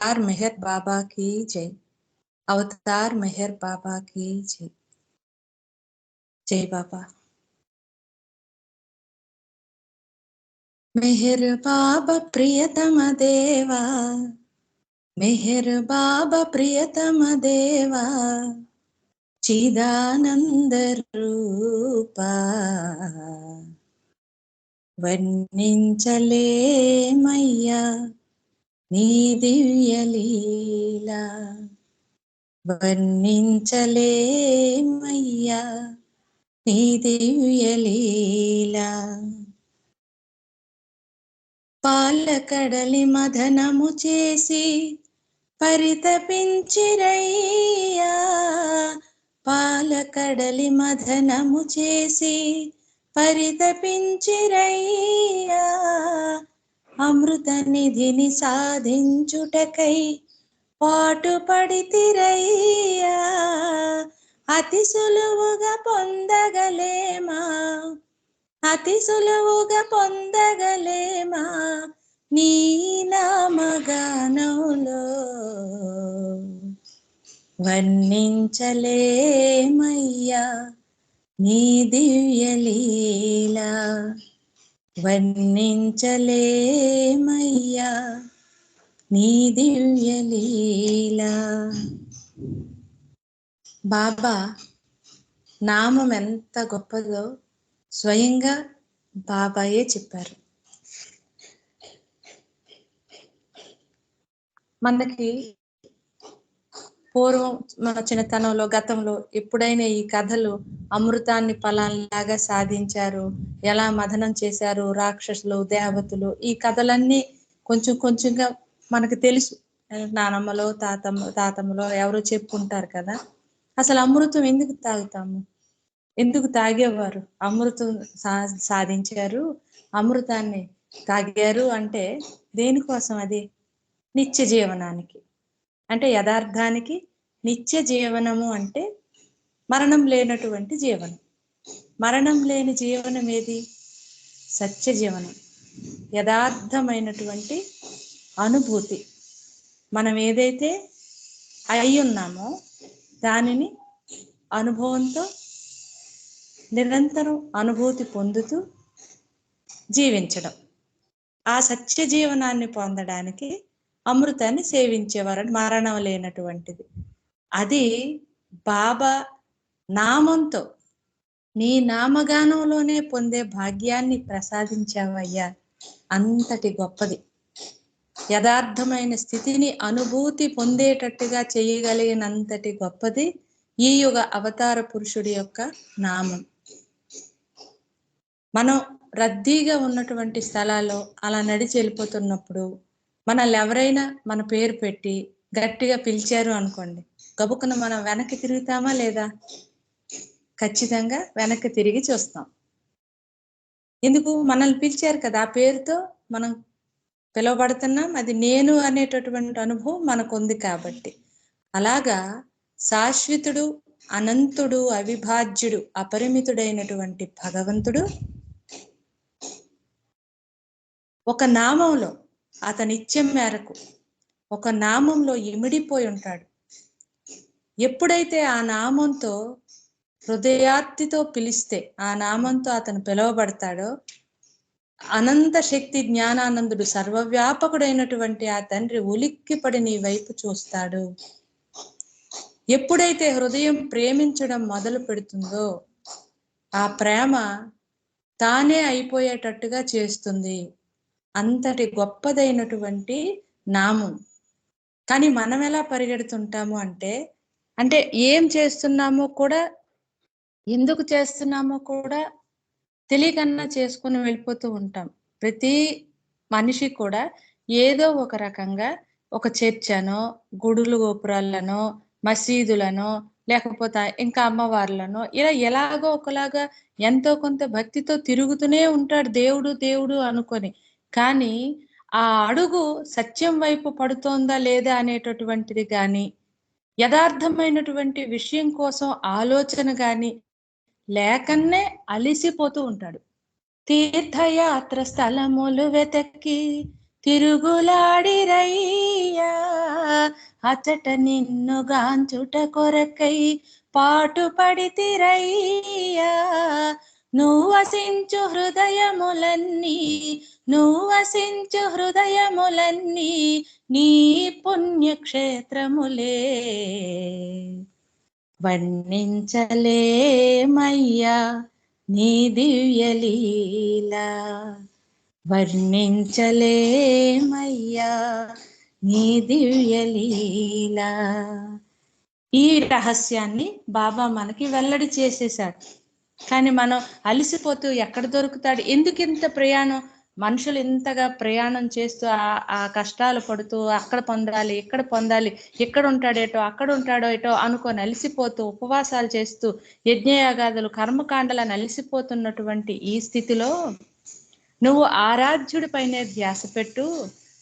अवतार मेहर बाबा की जय। अवतार मेहर बाबा की जय। जय बाबा। मेहर बाबा प्रियतम देवा। मेहर बाबा प्रियतम देवा। चिदानंद रूपा। वर्णिंचले मैया। నీ దివ్యలీలా వర్ణించలేమయ్యా. నీ దివ్యలీలా పాలకడలి మదనము చేసి పరితపించిరయ్యా. పాలకడలి మదనము చేసి పరితపించిరయ్యా. అమృత నిధిని సాధించుటకై పాటు పడితిరయ్యా. అతి సులువుగా పొందగలేమా? అతి సులువుగా పొందగలేమా? నీ నామగానంలో వర్ణించలేమయ్యా. నీ దివ్యలీలా వర్ణించలేమయ్యా నీ దివ్యలీలా బాబా నామం ఎంత గొప్పదో స్వయంగా బాబాయే చెప్పారు. మనకి పూర్వం మన చిన్నతనంలో గతంలో ఎప్పుడైనా ఈ కథలు అమృతాన్ని ఫలాల్లాగా సాధించారు? ఎలా మదనం చేశారు రాక్షసులు దేవతలు? ఈ కథలన్నీ కొంచెం కొంచెంగా మనకు తెలుసు. నానమ్మలో తాతమ్మ తాతమ్మలో ఎవరో చెప్పుకుంటారు కదా? అసలు అమృతం ఎందుకు తాగుతాము? ఎందుకు తాగేవారు? అమృతం సా సాధించారు అమృతాన్ని తాగారు అంటే దేనికోసం అది? నిత్య జీవనానికి. అంటే యథార్థానికి నిత్య జీవనము అంటే మరణం లేనటువంటి జీవనం. మరణం లేని జీవనం ఏది? సత్య జీవనం. యథార్థమైనటువంటి అనుభూతి. మనం ఏదైతే అయి ఉన్నామో దానిని అనుభవంతో నిరంతరం అనుభూతి పొందుతూ జీవించడం. ఆ సత్య జీవనాన్ని పొందడానికి అమృతాన్ని సేవించేవారు మరణం లేనటువంటిది. అది బాబా నామంతో నీ నామగానంలోనే పొందే భాగ్యాన్ని ప్రసాదించావయ్యా. అంతటి గొప్పది. యథార్థమైన స్థితిని అనుభూతి పొందేటట్టుగా చేయగలిగినంతటి గొప్పది ఈ యుగ అవతార పురుషుడి యొక్క నామం. మనం రద్దీగా ఉన్నటువంటి స్థలాల్లో అలా నడిచి వెళ్ళిపోతున్నప్పుడు మనల్ని ఎవరైనా మన పేరు పెట్టి గట్టిగా పిలిచారు అనుకోండి. గబుక్కున మనం వెనక్కి తిరుగుతామా లేదా? ఖచ్చితంగా వెనక్కి తిరిగి చూస్తాం. ఎందుకు? మనల్ని పిలిచారు కదా ఆ పేరుతో మనం పిలువబడుతున్నాం. అది నేను అనేటటువంటి అనుభవం మనకు ఉంది కాబట్టి. అలాగా శాశ్వతుడు అనంతుడు అవిభాజ్యుడు అపరిమితుడైనటువంటి భగవంతుడు ఒక నామంలో అతనిత్యం మేరకు ఒక నామంలో ఇమిడిపోయి ఉంటాడు. ఎప్పుడైతే ఆ నామంతో హృదయార్తితో పిలిస్తే ఆ నామంతో అతను పిలువబడతాడో అనంత శక్తి జ్ఞానానందుడు సర్వవ్యాపకుడైనటువంటి ఆ తండ్రి ఉలిక్కిపడి నీ వైపు చూస్తాడు. ఎప్పుడైతే హృదయం ప్రేమించడం మొదలు పెడుతుందో ఆ ప్రేమ తానే అయిపోయేటట్టుగా చేస్తుంది. అంతటి గొప్పదైనటువంటి నామం. కానీ మనం ఎలా పరిగెడుతుంటాము అంటే అంటే ఏం చేస్తున్నామో కూడా ఎందుకు చేస్తున్నామో కూడా తెలియకన్నా చేసుకుని వెళ్ళిపోతూ ఉంటాం. ప్రతి మనిషి కూడా ఏదో ఒక రకంగా ఒక చర్చనో గుడులు గోపురాలనో మసీదులనో లేకపోతే ఇంకా అమ్మవార్లనో ఇలా ఎలాగో ఒకలాగా ఎంతో కొంత భక్తితో తిరుగుతూనే ఉంటాడు దేవుడు దేవుడు అనుకొని. కానీ ఆ అడుగు సత్యం వైపు పడుతోందా లేదా అనేటటువంటిది కానీ యథార్థమైనటువంటి విషయం కోసం ఆలోచన కానీ లేకన్నే అలిసిపోతూ ఉంటాడు. తీర్థయాత్ర స్థలములు వెతకి తిరుగులాడిరయ్యా అచట నిన్ను గాంచుట కొరకై పాటు పడితిరయ్యా నువ్వసించు హృదయములన్నీ నువ్వసించు హృదయములన్నీ నీ పుణ్యక్షేత్రములే. వర్ణించలేమయ్యా నీ దివ్యలీలా వర్ణించలేమయ్యా నీ దివ్యలీలా. ఈ రహస్యాన్ని బాబా మనకి వెల్లడి చేసేశాడు. కానీ మనం అలసిపోతూ ఎక్కడ దొరుకుతాడు? ఎందుకు ఇంత ప్రయాణం? మనుషులు ఇంతగా ప్రయాణం చేస్తూ ఆ ఆ కష్టాలు పడుతూ అక్కడ పొందాలి ఇక్కడ పొందాలి ఇక్కడ ఉంటాడేటో అక్కడ ఉంటాడో ఏటో అనుకొని అలసిపోతూ ఉపవాసాలు చేస్తూ యజ్ఞయాగాదులు కర్మకాండలను అలసిపోతున్నటువంటి ఈ స్థితిలో నువ్వు ఆరాధ్యుడి పైనే ధ్యాస పెట్టు.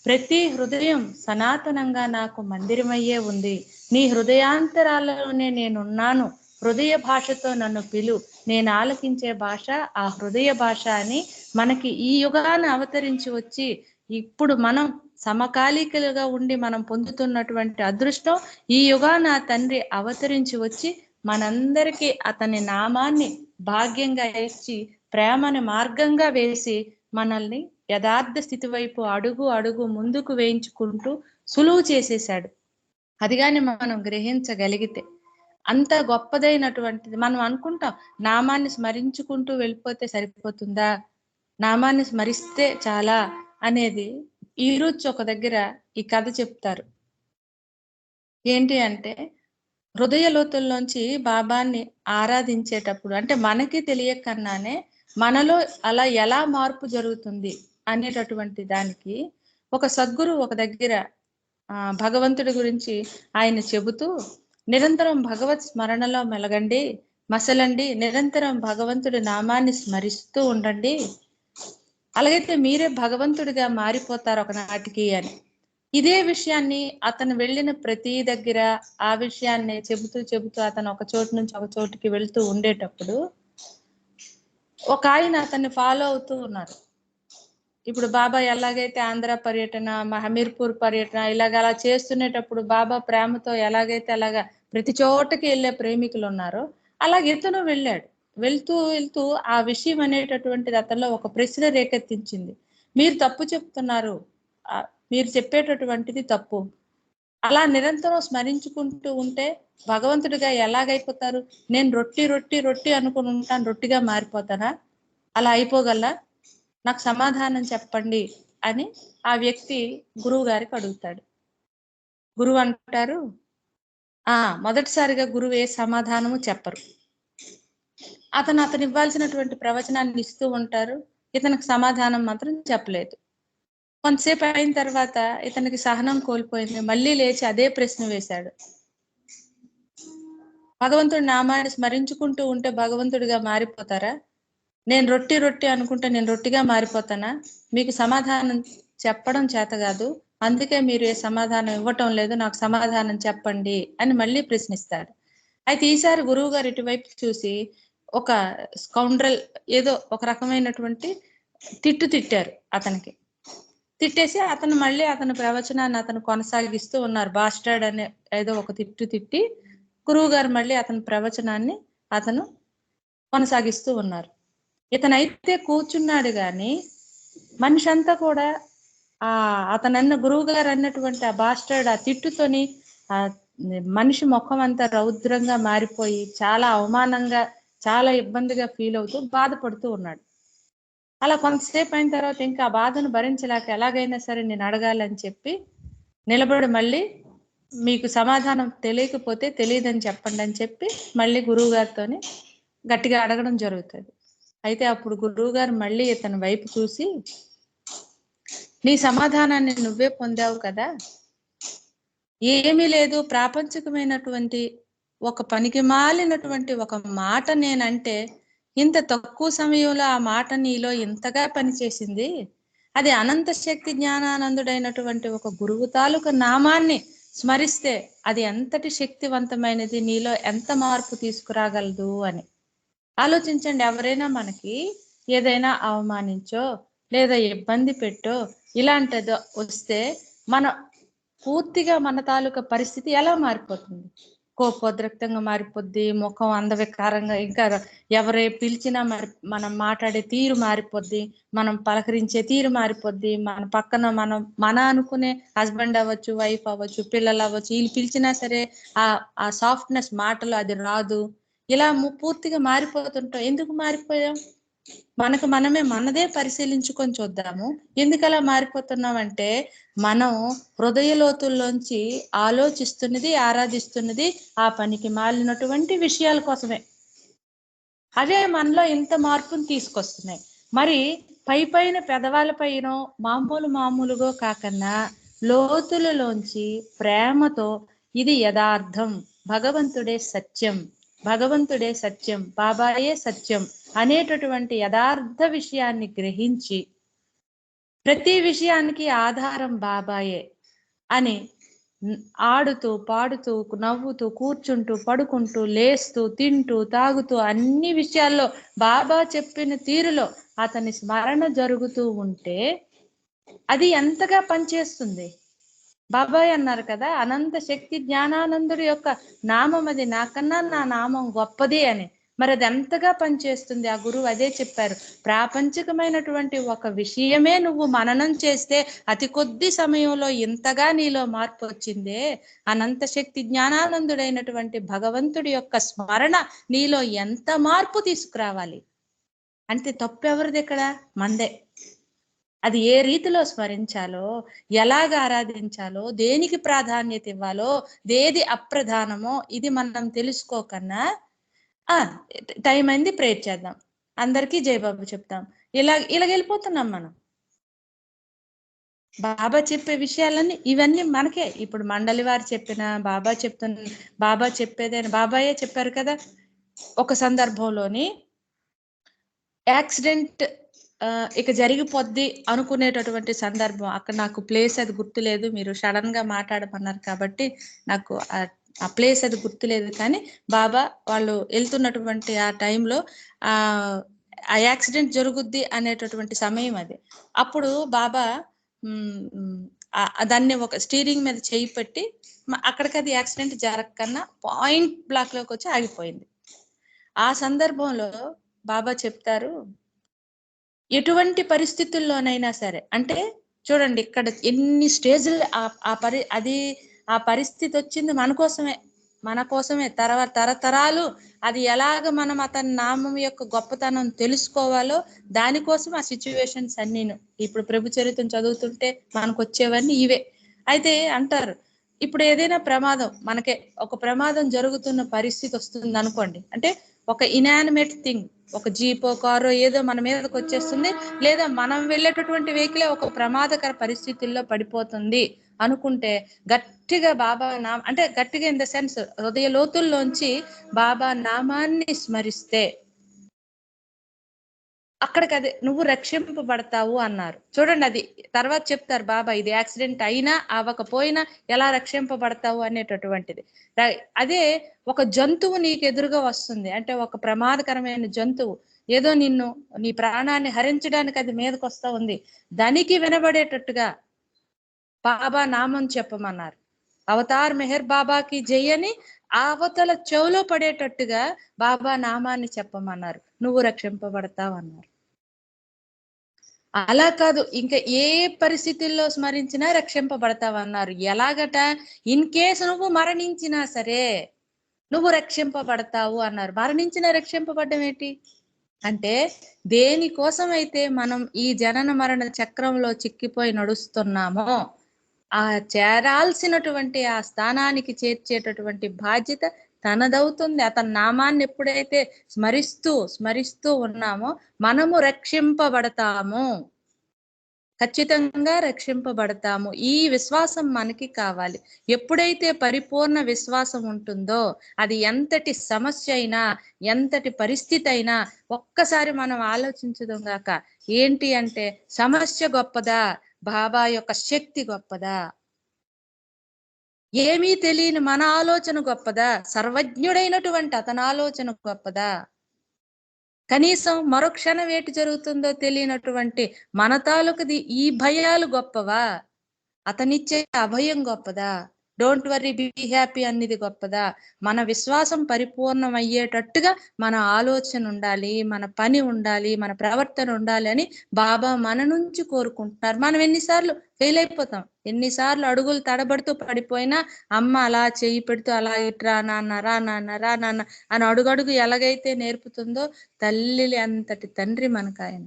ప్రతి హృదయం సనాతనంగా నాకు మందిరమయ్యే ఉంది. నీ హృదయాంతరాలలోనే నేనున్నాను. హృదయ భాషతో నన్ను పిలు. నేను ఆలకించే భాష ఆ హృదయ భాష అని మనకి ఈ యుగాన అవతరించి వచ్చి ఇప్పుడు మనం సమకాలికలుగా ఉండి మనం పొందుతున్నటువంటి అదృష్టం ఈ యుగాన ఆ తండ్రి అవతరించి వచ్చి మనందరికీ అతని నామాన్ని భాగ్యంగా ఇచ్చి ప్రేమని మార్గంగా వేసి మనల్ని యథార్థ స్థితి వైపు అడుగు అడుగు ముందుకు వేయించుకుంటూ సులువు చేసేశాడు. అది కానీ మనం గ్రహించగలిగితే అంత గొప్పదైనటువంటిది. మనం అనుకుంటాం నామాన్ని స్మరించుకుంటూ వెళ్ళిపోతే సరిపోతుందా? నామాన్ని స్మరిస్తే చాలా అనేది ఈ రోజు ఒక దగ్గర ఈ కథ చెప్తారు. ఏంటి అంటే హృదయ లోతుల్లోంచి బాబాన్ని ఆరాధించేటప్పుడు అంటే మనకి తెలియకన్నానే మనలో అలా ఎలా మార్పు జరుగుతుంది అనేటటువంటి దానికి ఒక సద్గురు ఒక దగ్గర ఆ భగవంతుడి గురించి ఆయన చెబుతూ నిరంతరం భగవత్ స్మరణలో మెలగండి మసలండి. నిరంతరం భగవంతుడి నామాన్ని స్మరిస్తూ ఉండండి. అలాగైతే మీరే భగవంతుడిగా మారిపోతారు ఒకనాటికి అని. ఇదే విషయాన్ని అతను వెళ్ళిన ప్రతి దగ్గర ఆ విషయాన్ని చెబుతూ చెబుతూ అతను ఒక చోటు నుంచి ఒక చోటుకి వెళ్తూ ఉండేటప్పుడు ఒక ఆయన అతన్ని ఫాలో అవుతూ ఉన్నారు. ఇప్పుడు బాబా ఎలాగైతే ఆంధ్ర పర్యటన మహమీర్పూర్ హమీర్పూర్ పర్యటన ఇలాగ అలా చేస్తునేటప్పుడు బాబా ప్రేమతో ఎలాగైతే అలాగా ప్రతి చోటకి వెళ్ళే ప్రేమికులు ఉన్నారో అలాగే ఇతను వెళ్ళాడు. వెళ్తూ వెళ్తూ ఆ విషయం అనేటటువంటిది అతనిలో ఒక ప్రశ్న రేకెత్తించింది. మీరు తప్పు చెప్తున్నారు. మీరు చెప్పేటటువంటిది తప్పు. అలా నిరంతరం స్మరించుకుంటూ ఉంటే భగవంతుడిగా ఎలాగైపోతారు? నేను రొట్టి రొట్టి రొట్టి అనుకుని ఉంటాను రొట్టిగా మారిపోతానా? అలా అయిపోగలరా నాకు సమాధానం చెప్పండి అని ఆ వ్యక్తి గురువు గారికి అడుగుతాడు. గురువు అంటారు ఆ మొదటిసారిగా గురువు ఏ సమాధానము చెప్పరు. అతను అతను ఇవ్వాల్సినటువంటి ప్రవచనాన్ని ఇస్తూ ఉంటారు ఇతనికి సమాధానం మాత్రం చెప్పలేదు. కొంతసేపు అయిన తర్వాత ఇతనికి సహనం కోల్పోయింది మళ్ళీ లేచి అదే ప్రశ్న వేశాడు. భగవంతుడు నామాన్ని స్మరించుకుంటూ ఉంటే భగవంతుడిగా మారిపోతారా? నేను రొట్టి రొట్టి అనుకుంటే నేను రొట్టిగా మారిపోతానా? మీకు సమాధానం చెప్పడం చేత కాదు. అందుకే మీరు ఏ సమాధానం ఇవ్వటం లేదు. నాకు సమాధానం చెప్పండి అని మళ్ళీ ప్రశ్నిస్తాడు. అయితే ఈసారి గురువు గారు ఇటువైపు చూసి ఒక స్కౌండ్రల్ ఏదో ఒక రకమైనటువంటి తిట్టు తిట్టారు అతనికి. తిట్టేసి అతను మళ్ళీ అతని ప్రవచనాన్ని అతను కొనసాగిస్తూ ఉన్నారు. బాస్టర్డ్ అనే ఏదో ఒక తిట్టు తిట్టి గురువు గారు మళ్ళీ అతని ప్రవచనాన్ని అతను కొనసాగిస్తూ ఉన్నారు. ఇతనైతే కూర్చున్నాడు గాని మనిషి అంతా కూడా ఆ అతనన్న గురువు గారు అన్నటువంటి ఆ బాస్టర్డ్ ఆ తిట్టుతోని ఆ మనిషి ముఖం అంతా రౌద్రంగా మారిపోయి చాలా అవమానంగా చాలా ఇబ్బందిగా ఫీల్ అవుతూ బాధపడుతూ ఉన్నాడు. అలా కొంతసేపు అయిన తర్వాత ఇంకా బాధను భరించలేక ఎలాగైనా సరే నేను అడగాలని చెప్పి నిలబడి మళ్ళీ మీకు సమాధానం తెలియకపోతే తెలియదని చెప్పండి అని చెప్పి మళ్ళీ గురువు గారితోని గట్టిగా అడగడం జరుగుతుంది. అయితే అప్పుడు గురువు గారు మళ్ళీ ఇతని వైపు చూసి నీ సమాధానాన్ని నువ్వే పొందావు కదా? ఏమీ లేదు ప్రాపంచికమైనటువంటి ఒక పనికి మాలినటువంటి ఒక మాట నేనంటే ఇంత తక్కువ సమయంలో ఆ మాట నీలో ఇంతగా పనిచేసింది? అది అనంత శక్తి జ్ఞానానందుడైనటువంటి ఒక గురువు తాలూకు నామాన్ని స్మరిస్తే అది ఎంతటి శక్తివంతమైనది? నీలో ఎంత మార్పు తీసుకురాగలదు? అని. ఆలోచించండి ఎవరైనా మనకి ఏదైనా అవమానించో లేదా ఇబ్బంది పెట్టో ఇలాంటిదో వస్తే మన పూర్తిగా మన తాలూకా పరిస్థితి ఎలా మారిపోతుంది? కోపోద్రక్తంగా మారిపోద్ది ముఖం అందవికారంగా ఇంకా ఎవరే పిలిచినా మరి మనం మాట్లాడే తీరు మారిపోద్ది మనం పలకరించే తీరు మారిపోద్ది మన పక్కన మనం మన అనుకునే హస్బెండ్ అవ్వచ్చు వైఫ్ అవ్వచ్చు పిల్లలు అవ్వచ్చు వీళ్ళు పిలిచినా సరే ఆ ఆ సాఫ్ట్నెస్ మాటలు అది రాదు. ఇలా పూర్తిగా మారిపోతుంటాం. ఎందుకు మారిపోయాం? మనకు మనమే మనదే పరిశీలించుకొని చూద్దాము. ఎందుకు అలా మారిపోతున్నామంటే మనం హృదయ లోతుల్లోంచి ఆలోచిస్తున్నది ఆరాధిస్తున్నది ఆ పనికి మాలినటువంటి విషయాల కోసమే. అవే మనలో ఇంత మార్పును తీసుకొస్తున్నాయి. మరి పై పైన పెదవాల పైన మామూలు మామూలుగా కాకన్నా లోతులలోంచి ప్రేమతో ఇది యథార్థం భగవంతుడే సత్యం భగవంతుడే సత్యం బాబాయే సత్యం అనేటటువంటి యథార్థ విషయాన్ని గ్రహించి ప్రతి విషయానికి ఆధారం బాబాయే అని ఆడుతూ పాడుతూ నవ్వుతూ కూర్చుంటూ పడుకుంటూ లేస్తూ తింటూ తాగుతూ అన్ని విషయాల్లో బాబా చెప్పిన తీరులో అతని స్మరణ జరుగుతూ ఉంటే అది ఎంతగా పనిచేస్తుంది? బాబాయ్ అన్నారు కదా అనంత శక్తి జ్ఞానానందుడి యొక్క నామం అది. నాకన్నా నా నామం గొప్పది అని. మరి అది ఎంతగా పనిచేస్తుంది? ఆ గురువు అదే చెప్పారు. ప్రాపంచికమైనటువంటి ఒక విషయమే నువ్వు మననం చేస్తే అతి కొద్ది సమయంలో ఇంతగా నీలో మార్పు వచ్చిందే. అనంత శక్తి జ్ఞానానందుడైనటువంటి భగవంతుడి యొక్క స్మరణ నీలో ఎంత మార్పు తీసుకురావాలి? అంటే తప్పు ఎవరిది ఇక్కడ? మందే. అది ఏ రీతిలో స్మరించాలో ఎలాగ ఆరాధించాలో దేనికి ప్రాధాన్యత ఇవ్వాలో దేది అప్రధానమో ఇది మనం తెలుసుకోకన్నా ఆ టైం అయింది ప్రేర్ చేద్దాం. అందరికీ జయబాబు చెప్తాం. ఇలా ఇలాగ వెళ్ళిపోతున్నాం మనం. బాబా చెప్పే విషయాలన్నీ ఇవన్నీ మనకే. ఇప్పుడు మండలి వారు చెప్పిన బాబా చెప్తున్న బాబా చెప్పేదే బాబాయే చెప్పారు కదా. ఒక సందర్భంలోని యాక్సిడెంట్ ఇక జరిగిపోద్ది అనుకునేటటువంటి సందర్భం. అక్కడ నాకు ప్లేస్ అది గుర్తులేదు. మీరు సడన్గా మాట్లాడమన్నారు కాబట్టి నాకు ఆ- ప్లేస్ అది గుర్తులేదు. కానీ బాబా వాళ్ళు వెళ్తున్నటువంటి ఆ టైంలో ఆ ఆ యాక్సిడెంట్ జరుగుద్ది అనేటటువంటి సమయం అది. అప్పుడు బాబా దాన్ని ఒక స్టీరింగ్ మీద చేయి పెట్టి అక్కడికి అది యాక్సిడెంట్ జరగకన్నా పాయింట్ బ్లాక్లోకి వచ్చి ఆగిపోయింది. ఆ సందర్భంలో బాబా చెప్తారు ఎటువంటి పరిస్థితుల్లోనైనా సరే అంటే చూడండి ఇక్కడ ఎన్ని స్టేజ్లు ఆ- పరి అది ఆ పరిస్థితి వచ్చింది మన కోసమే మన కోసమే తర్వాత తరతరాలు అది ఎలాగ మనం అతని నామం యొక్క గొప్పతనం తెలుసుకోవాలో దానికోసం ఆ సిచ్యువేషన్స్ అన్నీను. ఇప్పుడు ప్రభు చరిత్రను చదువుతుంటే మనకు వచ్చేవన్నీ ఇవే. అయితే అంటారు ఇప్పుడు ఏదైనా ప్రమాదం మనకే ఒక ప్రమాదం జరుగుతున్న పరిస్థితి వస్తుంది అనుకోండి అంటే ఒక ఇనానిమేట్ థింగ్ ఒక జీపో కారో ఏదో మన మీదకి వచ్చేస్తుంది లేదా మనం వెళ్ళేటటువంటి వెహికలే ఒక ప్రమాదకర పరిస్థితుల్లో పడిపోతుంది అనుకుంటే గట్టిగా బాబా నామ అంటే గట్టిగా ఇన్ ద సెన్స్ హృదయ లోతుల్లోంచి బాబా నామాన్ని స్మరిస్తే అక్కడికి అది నువ్వు రక్షింపబడతావు అన్నారు. చూడండి అది తర్వాత చెప్తారు బాబా ఇది యాక్సిడెంట్ అయినా అవ్వకపోయినా ఎలా రక్షింపబడతావు అనేటటువంటిది. అదే ఒక జంతువు నీకు ఎదురుగా వస్తుంది. అంటే ఒక ప్రమాదకరమైన జంతువు. ఏదో నిన్ను నీ ప్రాణాన్ని హరించడానికి అది మీదకు వస్తా ఉంది. దానికి వినబడేటట్టుగా బాబా నామం చెప్పమన్నారు. అవతార్ మెహర్ బాబాకి జయని ఆ అవతల చెవులో పడేటట్టుగా బాబా నామాన్ని చెప్పమన్నారు. నువ్వు రక్షింపబడతావు అన్నారు. అలా కాదు. ఇంకా ఏ పరిస్థితుల్లో స్మరించినా రక్షింపబడతావన్నారు. ఎలాగట? ఇన్ కేసు నువ్వు మరణించినా సరే నువ్వు రక్షింపబడతావు అన్నారు. మరణించిన రక్షింపబడ్డం ఏంటి? అంటే దేనికోసం అయితే మనం ఈ జనన మరణ చక్రంలో చిక్కిపోయి నడుస్తున్నామో ఆ చేరాల్సినటువంటి ఆ స్థానానికి చేర్చేటటువంటి బాధ్యత తనదవుతుంది. అతని నామాన్ని ఎప్పుడైతే స్మరిస్తూ స్మరిస్తూ ఉన్నామో మనము రక్షింపబడతాము. ఖచ్చితంగా రక్షింపబడతాము. ఈ విశ్వాసం మనకి కావాలి. ఎప్పుడైతే పరిపూర్ణ విశ్వాసం ఉంటుందో అది ఎంతటి సమస్య అయినా ఎంతటి పరిస్థితి అయినా ఒక్కసారి మనం ఆలోచించడం గాక ఏంటి అంటే సమస్య గొప్పదా? బాబా యొక్క శక్తి గొప్పదా? ఏమీ తెలియని మన ఆలోచన గొప్పదా? సర్వజ్ఞుడైనటువంటి అతని ఆలోచన గొప్పదా? కనీసం మరో క్షణం ఏటి జరుగుతుందో తెలియనటువంటి మన తాలూకుది ఈ భయాలు గొప్పవా? అతనిచ్చే అభయం గొప్పదా? డోంట్ వరీ బీ హ్యాపీ అనేది గొప్పదా? మన విశ్వాసం పరిపూర్ణం అయ్యేటట్టుగా మన ఆలోచన ఉండాలి మన పని ఉండాలి మన ప్రవర్తన ఉండాలి అని బాబా మన నుంచి కోరుకుంటున్నారు. మనం ఎన్నిసార్లు ఫెయిల్ అయిపోతాం. ఎన్నిసార్లు అడుగులు తడబడుతూ పడిపోయినా అమ్మ అలా చేయి పెడుతూ అలా ఇట్రా నాన్న రా నాన్న రా నాన్న అని అడుగడుగు ఎలాగైతే నేర్పుతుందో తల్లి అంతటి తండ్రి మనకు ఆయన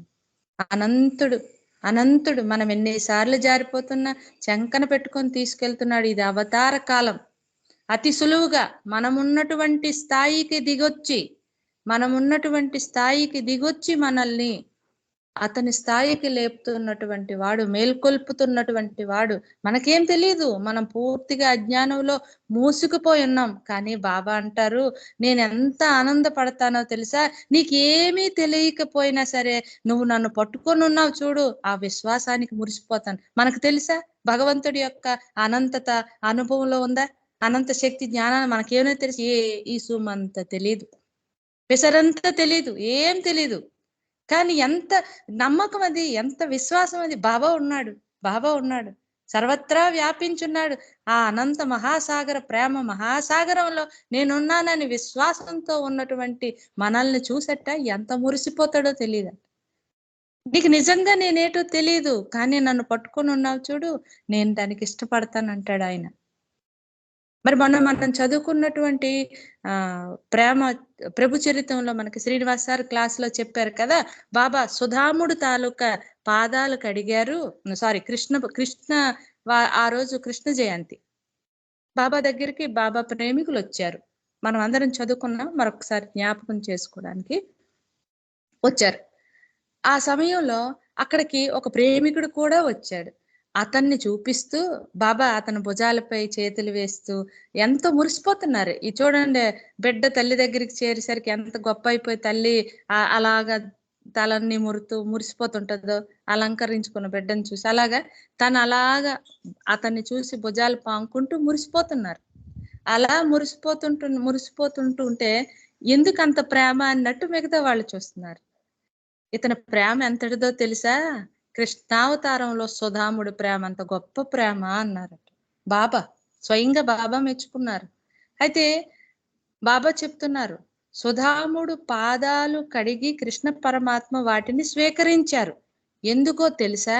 అనంతుడు అనంతుడు మనం ఎన్నిసార్లు జారిపోతున్నా చెంకన పెట్టుకొని తీసుకెళ్తున్నాడు ఇది అవతార కాలం. అతి సులువుగా మనమున్నటువంటి స్థాయికి దిగొచ్చి మనమున్నటువంటి స్థాయికి దిగొచ్చి మనల్ని అతని స్థాయికి లేపుతున్నటువంటి వాడు మేల్కొల్పుతున్నటువంటి వాడు మనకేం తెలియదు మనం పూర్తిగా అజ్ఞానంలో మూసుకుపోయి ఉన్నాం. కానీ బాబా అంటారు నేను ఎంత ఆనందపడతానో తెలుసా? నీకేమీ తెలియకపోయినా సరే నువ్వు నన్ను పట్టుకొని ఉన్నావు చూడు. ఆ విశ్వాసానికి మురిసిపోతాను. మనకు తెలుసా? భగవంతుడి యొక్క అనంతత అనుభవంలో ఉందా? అనంత శక్తి జ్ఞానాన్ని మనకేమో తెలుసు? ఏ ఈ సుమంత తెలియదు పెసరంతా తెలియదు ఏం తెలియదు కానీ ఎంత నమ్మకం అది ఎంత విశ్వాసం అది. బాబా ఉన్నాడు బాబా ఉన్నాడు. సర్వత్రా వ్యాపించున్నాడు. ఆ అనంత మహాసాగర ప్రేమ మహాసాగరంలో నేనున్నానని విశ్వాసంతో ఉన్నటువంటి మనల్ని చూసట ఎంత మురిసిపోతాడో తెలియదు నీకు నిజంగా నేనేటో తెలియదు కానీ నన్ను పట్టుకొని ఉన్నావు చూడు నేను దానికి ఇష్టపడతాను అంటాడు ఆయన. మరి మనం మనం చదువుకున్నటువంటి ఆ ప్రేమ ప్రభు చరిత్రంలో మనకి శ్రీనివాస్ సార్ క్లాస్లో చెప్పారు కదా బాబా సుధాముడు తాలూకా పాదాలు కడిగారు సారీ కృష్ణ కృష్ణ వా- ఆ రోజు కృష్ణ జయంతి. బాబా దగ్గరికి బాబా ప్రేమికులు వచ్చారు. మనం అందరం చదువుకున్నాం మరొకసారి జ్ఞాపకం చేసుకోవడానికి వచ్చారు. ఆ సమయంలో అక్కడికి ఒక ప్రేమికుడు కూడా వచ్చాడు. అతన్ని చూపిస్తూ బాబా అతని భుజాలపై చేతులు వేస్తూ ఎంతో మురిసిపోతున్నారు. ఈ చూడండి బిడ్డ తల్లి దగ్గరికి చేరేసరికి ఎంత గొప్ప అయిపోయి తల్లి ఆ- అలాగా తలన్నీ మురుతూ మురిసిపోతుంటుందో అలంకరించుకున్న బిడ్డను చూసి అలాగా తను అలాగా అతన్ని చూసి భుజాలు పాముకుంటూ మురిసిపోతున్నారు. అలా మురిసిపోతుంటు మురిసిపోతుంటూ ఉంటే ఎందుకు అంత ప్రేమ అన్నట్టు మిగతా వాళ్ళు చూస్తున్నారు. ఇతని ప్రేమ ఎంతటిదో తెలుసా? కృష్ణావతారంలో సుధాముడు ప్రేమ అంత గొప్ప ప్రేమ అన్నారు బాబా స్వయంగా బాబా మెచ్చుకున్నారు. అయితే బాబా చెప్తున్నారు సుధాముడు పాదాలు కడిగి కృష్ణ పరమాత్మ వాటిని స్వీకరించారు. ఎందుకో తెలుసా?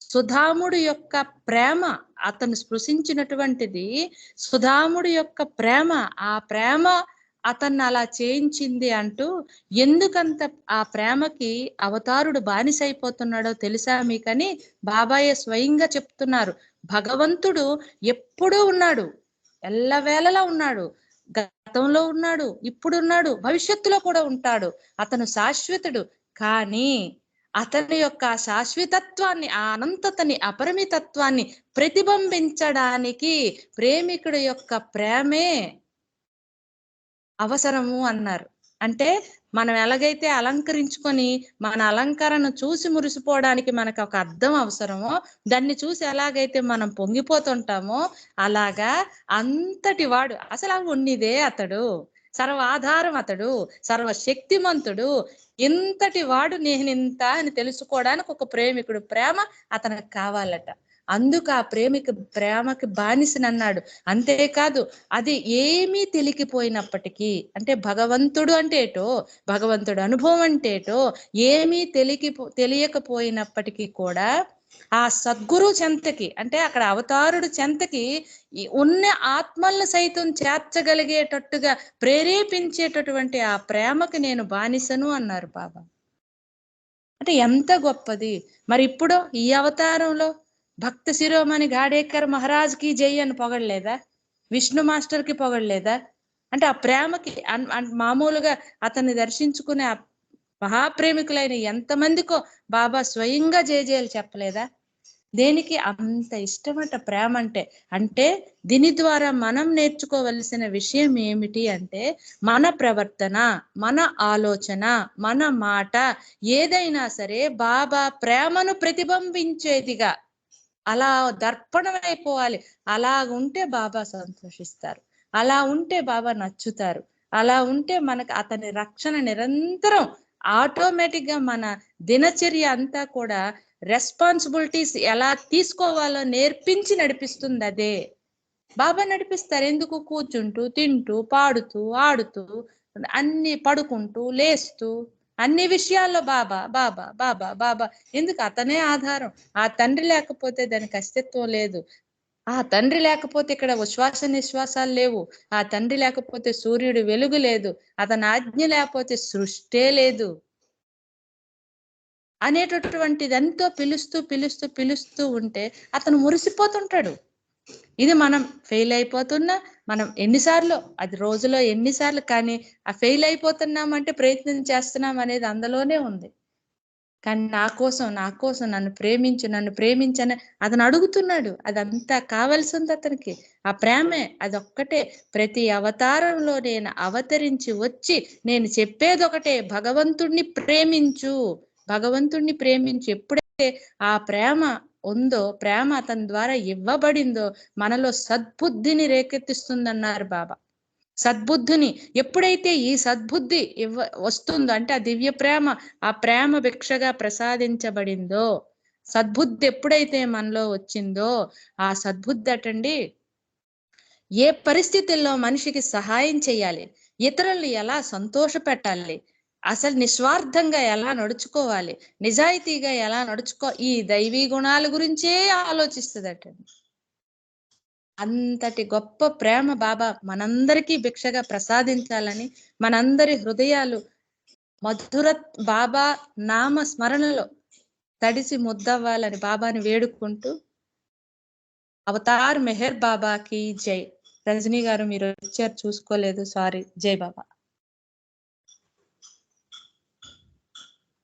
సుధాముడు యొక్క ప్రేమ అతను స్పృశించినటువంటిది సుధాముడు యొక్క ప్రేమ. ఆ ప్రేమ అతన్ని అలా చేయించింది అంటూ ఎందుకంత ఆ ప్రేమకి అవతారుడు బానిసైపోతున్నాడో తెలుసా మీకని? బాబాయే స్వయంగా చెప్తున్నారు. భగవంతుడు ఎప్పుడూ ఉన్నాడు. ఎల్లవేళలా ఉన్నాడు. గతంలో ఉన్నాడు. ఇప్పుడు ఉన్నాడు భవిష్యత్తులో కూడా ఉంటాడు. అతను శాశ్వతుడు. కానీ అతని యొక్క శాశ్వతత్వాన్ని ఆ అనంతతని అపరిమితత్వాన్ని ప్రతిబింబించడానికి ప్రేమికుడు యొక్క ప్రేమే అవసరము అన్నారు. అంటే మనం ఎలాగైతే అలంకరించుకొని మన అలంకరణ చూసి మురిసిపోవడానికి మనకు ఒక అర్థం అవసరమో దాన్ని చూసి ఎలాగైతే మనం పొంగిపోతుంటామో అలాగా అంతటి వాడు అసలు అవి ఉన్నిదే అతడు. సర్వాధారం అతడు సర్వశక్తిమంతుడు. ఇంతటి వాడు నేను ఇంత అని తెలుసుకోవడానికి ఒక ప్రేమికుడు ప్రేమ అతనికి కావాలట. అందుకు ఆ ప్రేమికి ప్రేమకి బానిసనన్నాడు అంతేకాదు అది ఏమీ తెలికిపోయినప్పటికీ అంటే భగవంతుడు అంటేటో భగవంతుడు అనుభవం అంటే ఏటో ఏమీ తెలికి తెలియకపోయినప్పటికీ కూడా ఆ సద్గురు చెంతకి అంటే అక్కడ అవతారుడు చెంతకి ఉన్న ఆత్మల్ని సైతం చేర్చగలిగేటట్టుగా ప్రేరేపించేటటువంటి ఆ ప్రేమకి నేను బానిసను అన్నారు బాబా. అంటే ఎంత గొప్పది. మరి ఇప్పుడు ఈ అవతారంలో భక్త శిరోమణి గాడేకర్ మహారాజ్కి జై అని పొగడలేదా? విష్ణు మాస్టర్కి పొగడలేదా? అంటే ఆ ప్రేమకి అన్- మామూలుగా అతన్ని దర్శించుకునే ఆ మహాప్రేమికులైన ఎంతమందికో బాబా స్వయంగా జయజయలు చెప్పలేదా? దేనికి అంత ఇష్టమట ప్రేమ అంటే అంటే దీని ద్వారా మనం నేర్చుకోవలసిన విషయం ఏమిటి అంటే మన ప్రవర్తన మన ఆలోచన మన మాట ఏదైనా సరే బాబా ప్రేమను ప్రతిబింబించేదిగా అలా దర్పణం అయిపోవాలి. అలా ఉంటే బాబా సంతోషిస్తారు. అలా ఉంటే బాబా నచ్చుతారు. అలా ఉంటే మనకు అతని రక్షణ నిరంతరం ఆటోమేటిక్గా మన దినచర్య అంతా కూడా రెస్పాన్సిబిలిటీస్ ఎలా తీసుకోవాలో నేర్పించి నడిపిస్తుంది అదే. బాబా నడిపిస్తారు. ఎందుకు? కూర్చుంటూ తింటూ పాడుతూ ఆడుతూ అన్ని పడుకుంటూ లేస్తూ అన్ని విషయాల్లో బాబా బాబా బాబా బాబా. ఎందుకు? అతనే ఆధారం. ఆ తండ్రి లేకపోతే దానికి అస్తిత్వం లేదు. ఆ తండ్రి లేకపోతే ఇక్కడ ఉశ్వాస నిశ్వాసాలు లేవు. ఆ తండ్రి లేకపోతే సూర్యుడు వెలుగు లేదు. అతని ఆజ్ఞ లేకపోతే సృష్టే లేదు. అనేటటువంటిది ఎంతో పిలుస్తూ పిలుస్తూ పిలుస్తూ ఉంటే అతను మురిసిపోతుంటాడు. ఇది మనం ఫెయిల్ అయిపోతున్నా మనం ఎన్నిసార్లు అది రోజులో ఎన్నిసార్లు కానీ ఆ ఫెయిల్ అయిపోతున్నామంటే ప్రయత్నం చేస్తున్నాం అనేది అందులోనే ఉంది. కానీ నా కోసం నా కోసం నన్ను ప్రేమించు నన్ను ప్రేమించని అతను అడుగుతున్నాడు. అదంతా కావలసింది అతనికి. ఆ ప్రేమే అదొక్కటే. ప్రతి అవతారంలో నేను అవతరించి వచ్చి నేను చెప్పేది ఒకటే భగవంతుణ్ణి ప్రేమించు. భగవంతుణ్ణి ప్రేమించు. ఎప్పుడైతే ఆ ప్రేమ ఉందో ప్రేమ అతని ద్వారా ఇవ్వబడిందో మనలో సద్బుద్ధిని రేకెత్తిస్తుందన్నారు బాబా. సద్బుద్ధిని ఎప్పుడైతే ఈ సద్బుద్ధి ఇవ్వ వస్తుందో అంటే ఆ దివ్య ప్రేమ ఆ ప్రేమ భిక్షగా ప్రసాదించబడిందో సద్బుద్ధి ఎప్పుడైతే మనలో వచ్చిందో ఆ సద్బుద్ధి అటండి ఏ పరిస్థితుల్లో మనిషికి సహాయం చేయాలి ఇతరులు ఎలా సంతోష పెట్టాలి అసలు నిస్వార్థంగా ఎలా నడుచుకోవాలి? నిజాయితీగా ఎలా నడుచుకో? ఈ దైవీ గుణాల గురించే ఆలోచిస్తుందటండి అంతటి గొప్ప ప్రేమ బాబా మనందరికీ భిక్షగా ప్రసాదించాలని మనందరి హృదయాలు మధుర బాబా నామ స్మరణలో తడిసి ముద్దవ్వాలని బాబాని వేడుకుంటూ అవతార్ మెహర్ బాబాకి జై. రజనీ గారు మీరు వచ్చారు చూసుకోలేదు. సారీ. జై బాబా.